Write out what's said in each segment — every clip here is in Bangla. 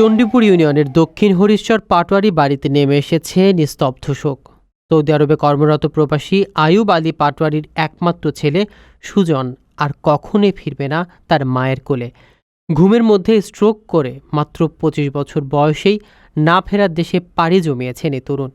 চণ্ডীপুর ইউনিয়নের দক্ষিণ হরিশ্বর পাটোয়ারি বাড়িতে নেমে এসেছে নিস্তব্ধ শোক। সৌদি আরবে কর্মরত প্রবাসী আয়ুব আলী পাটোয়ারির একমাত্র ছেলে সুজন আর কখনোই ফিরবে না তার মায়ের কোলে। ঘুমের মধ্যে স্ট্রোক করে মাত্র পঁচিশ বছর বয়সেই না ফেরার দেশে পাড়ি জমিয়েছেন এই তরুণ।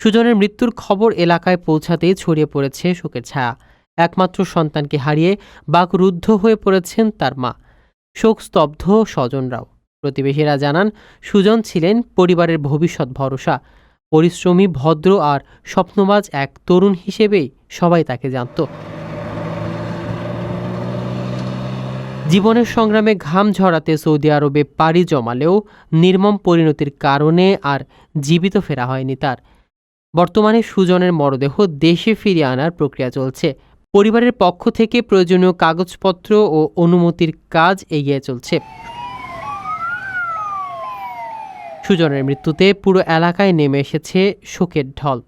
সুজনের মৃত্যুর খবর এলাকায় পৌঁছাতেই ছড়িয়ে পড়েছে শোকের ছায়া। একমাত্র সন্তানকে হারিয়ে বাকরুদ্ধ হয়ে পড়েছেন তার মা। শোকস্তব্ধ স্বজনরাও। প্রতিবেশীরা জানান, সুজন ছিলেন পরিবারের ভবিষ্যৎ ভরসা। পরিশ্রমী, ভদ্র আর স্বপ্নবাজ এক তরুণ হিসেবেই সবাই তাকে জানত। জীবনের সংগ্রামে ঘাম ঝরাতে সৌদি আরবে পাড়ি জমালেও নির্মম পরিণতির কারণে আর জীবিত ফেরা হয়নি তার। বর্তমানে সুজনের মরদেহ দেশে ফিরিয়ে আনার প্রক্রিয়া চলছে। পরিবারের পক্ষ থেকে প্রয়োজনীয় কাগজপত্র ও অনুমতির কাজ এগিয়ে চলছে। সুজনের মৃত্যুতে পুরো এলাকায় নেমে এসেছে শোকের ঢল।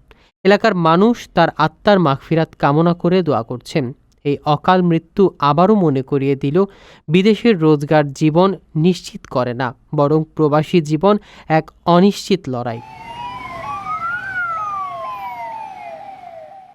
এলাকার মানুষ তার আত্মার মাখফিরাত কামনা করে দোয়া করছেন। এই অকাল মৃত্যু আবারও মনে করিয়ে দিল, বিদেশের রোজগার জীবন নিশ্চিত করে না, বরং প্রবাসী জীবন এক অনিশ্চিত লড়াই।